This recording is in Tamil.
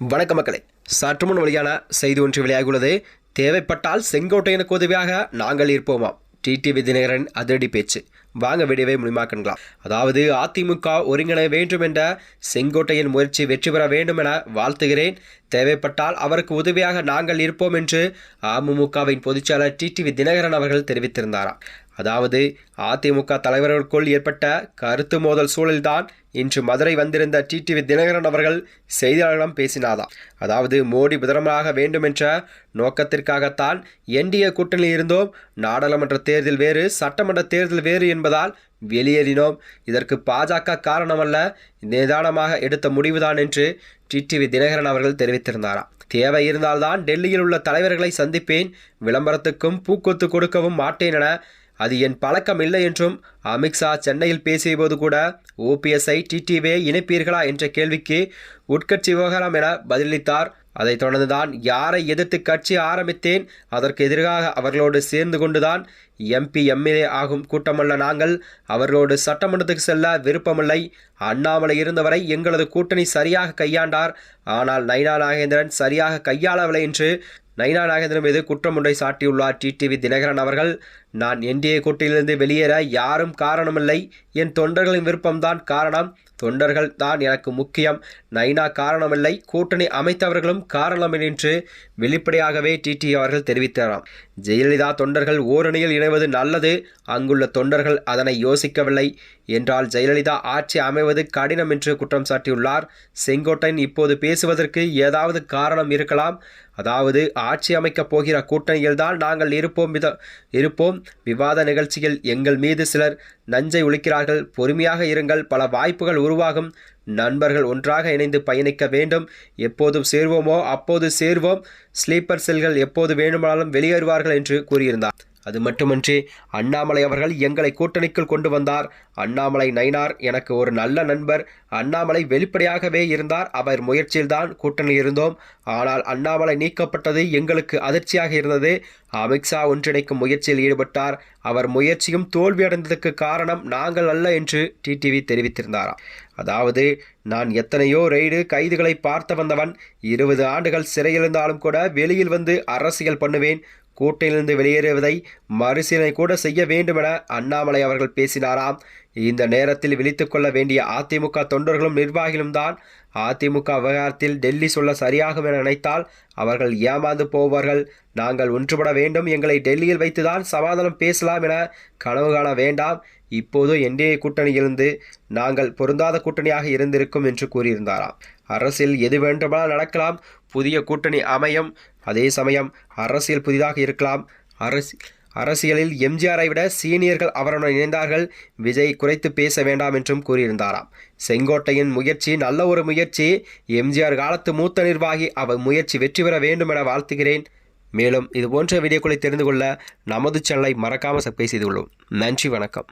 வணக்க மக்களே. சற்று முன் வெளியான செய்தி ஒன்று வெளியாகியுள்ளது. தேவைப்பட்டால் செங்கோட்டையனுக்கு உதவியாக நாங்கள் இருப்போமாம் டிடிவி தினகரன் அதிரடி பேச்சு. வாங்க வீடியோவை முடிமாக்கலாம் அதாவது அதிமுக ஒருங்கிணை வேண்டும் என்ற செங்கோட்டையின் முயற்சி வெற்றி பெற வேண்டும் என வாழ்த்துகிறேன். தேவைப்பட்டால் அவருக்கு உதவியாக நாங்கள் இருப்போம் என்று அமமுகவின் பொதுச்செயலர் டிடிவி தினகரன் அவர்கள் தெரிவித்திருந்தாராம். அதாவது அதிமுக தலைவர்களுக்குள் ஏற்பட்ட கருத்து மோதல் சூழல்தான் இன்று மதுரை வந்திருந்த டிடிவி தினகரன் அவர்கள் செய்தியாளர்களிடம் பேசினாதாம் அதாவது மோடி பிரதமராக வேண்டுமென்ற நோக்கத்திற்காகத்தான் என்டிஏ கூட்டணியில் இருந்தோம். நாடாளுமன்ற தேர்தல் வேறு சட்டமன்ற தேர்தல் வேறு என்பதால் வெளியேறினோம். இதற்கு பாஜக காரணமல்ல நிதானமாக எடுத்த முடிவுதான் என்று டிடிவி தினகரன் அவர்கள் தெரிவித்திருந்தாராம். தேவை இருந்தால்தான் டெல்லியில் உள்ள தலைவர்களை சந்திப்பேன். விளம்பரத்துக்கும் பூக்கொத்து கொடுக்கவும் மாட்டேன் என அது என் பழக்கம் இல்லை என்றும் அமித்ஷா சென்னையில் பேசியபோது கூட ஓபிஎஸ்ஐ டிடிவியை இணைப்பீர்களா என்ற கேள்விக்கு உட்கட்சி விவகாரம் என பதிலளித்தார். அதைத் தொடர்ந்துதான் யாரை எதிர்த்து கட்சி ஆரம்பித்தேன் அதற்கு எதிராக அவர்களோடு சேர்ந்து கொண்டுதான் எம்பி எம்எல்ஏ ஆகும் கூட்டமல்ல நாங்கள். அவர்களோடு சட்டமன்றத்துக்கு செல்ல விருப்பமில்லை. அண்ணாமலை இருந்தவரை எங்களது கூட்டணி சரியாக கையாண்டார். ஆனால் நைனா நாகேந்திரன் சரியாக கையாளவில்லை என்று நைனா நாகேந்திரன் மீது குற்றம் ஒன்றை சாட்டியுள்ளார் டிடிவி தினகரன் அவர்கள். நான் என்டிஏ கூட்டிலிருந்து வெளியேற யாரும் காரணமில்லை. என் தொண்டர்களின் விருப்பம்தான் காரணம். தொண்டர்கள் தான் எனக்கு முக்கியம். நைனா காரணமில்லை. கூட்டணி அமைத்தவர்களும் காரணம் என்று வெளிப்படையாகவே டிடி அவர்கள் தெரிவித்தாராம். ஜெயலலிதா தொண்டர்கள் ஓரணியில் இணைவது நல்லது. அங்குள்ள தொண்டர்கள் அதனை யோசிக்கவில்லை. என்றால் ஜெயலலிதா ஆட்சி அமைவது கடினம் என்று குற்றம் சாட்டியுள்ளார். செங்கோட்டையன் இப்போது பேசுவதற்கு ஏதாவது காரணம் இருக்கலாம். அதாவது ஆட்சி அமைக்கப் போகிற கூட்டணியில்தான் நாங்கள் இருப்போம் வித இருப்போம். விவாத நிகழ்ச்சியில் எங்கள் மீது சிலர் நஞ்சை ஒழிக்கிறார்கள். பொறுமையாக இருங்கள். பல வாய்ப்புகள் உருவாகும். நண்பர்கள் ஒன்றாக இணைந்து பயணிக்க வேண்டும். எப்போதும் சேர்வோமோ அப்போது சேர்வோம். ஸ்லீப்பர் செல்கள் எப்போது வேண்டுமானாலும் வெளியேறுவார்கள் என்று கூறியிருந்தார். அது மட்டுமின்றி அண்ணாமலை அவர்கள் எங்களை கூட்டணிக்குள் கொண்டு வந்தார். அண்ணாமலை நைனார் எனக்கு ஒரு நல்ல நண்பர். அண்ணாமலை வெளிப்படையாகவே இருந்தார். அவர் முயற்சியில்தான் கூட்டணி இருந்தோம். ஆனால் அண்ணாமலை நீக்கப்பட்டது எங்களுக்கு அதிர்ச்சியாக இருந்தது. அமித்ஷா ஒன்றிணைக்கும் முயற்சியில் ஈடுபட்டார். அவர் முயற்சியும் தோல்வியடைந்ததற்கு காரணம் நாங்கள் அல்ல என்று டிடிவி தெரிவித்திருந்தாராம் அதாவது நான் எத்தனையோ ரெய்டு கைதுகளை பார்த்து வந்தவன். இருபது ஆண்டுகள் சிறையிருந்தாலும் கூட வெளியில் வந்து அரசியல் பண்ணுவேன். கூட்டிலிருந்து வெளியேறுவதை மறுசீலனை கூட செய்ய வேண்டும் என அண்ணாமலை அவர்கள் பேசினாராம். இந்த நேரத்தில் விழித்து கொள்ள வேண்டிய அதிமுக தொண்டர்களும் நிர்வாகிகளும் தான் அதிமுக விவகாரத்தில் டெல்லி சொல்ல சரியாகும் என நினைத்தால் அவர்கள் ஏமாந்து போவார்கள். நாங்கள் ஒன்றுபட வேண்டும் எங்களை டெல்லியில் வைத்துதான் சமாதானம் பேசலாம் என கனவு காண வேண்டாம். இப்போது என்டிஏ கூட்டணியிலிருந்து நாங்கள் பொருந்தாத கூட்டணியாக இருந்திருக்கும் என்று கூறியிருந்தாராம். அரசில் எது வேண்டுமானால் நடக்கலாம். புதிய கூட்டணி அமையும். அதே சமயம் அரசியல் புதிதாக இருக்கலாம். அரசு அரசியலில் எம்ஜிஆரை விட சீனியர்கள் அவருடன் இணைந்தார்கள். விஜய் குறைத்து பேச வேண்டாம் என்றும் கூறியிருந்தாராம். செங்கோட்டையின் முயற்சி நல்ல ஒரு முயற்சி. எம்ஜிஆர் காலத்து மூத்த நிர்வாகி. அவர் முயற்சி வெற்றி பெற வேண்டும் என வாழ்த்துகிறேன். மேலும் இது போன்ற வீடியோக்களை தெரிந்து கொள்ள நமது சேனலை மறக்காமல் சப்ஸ்கிரைப் செய்து கொள்ளும். நன்றி வணக்கம்.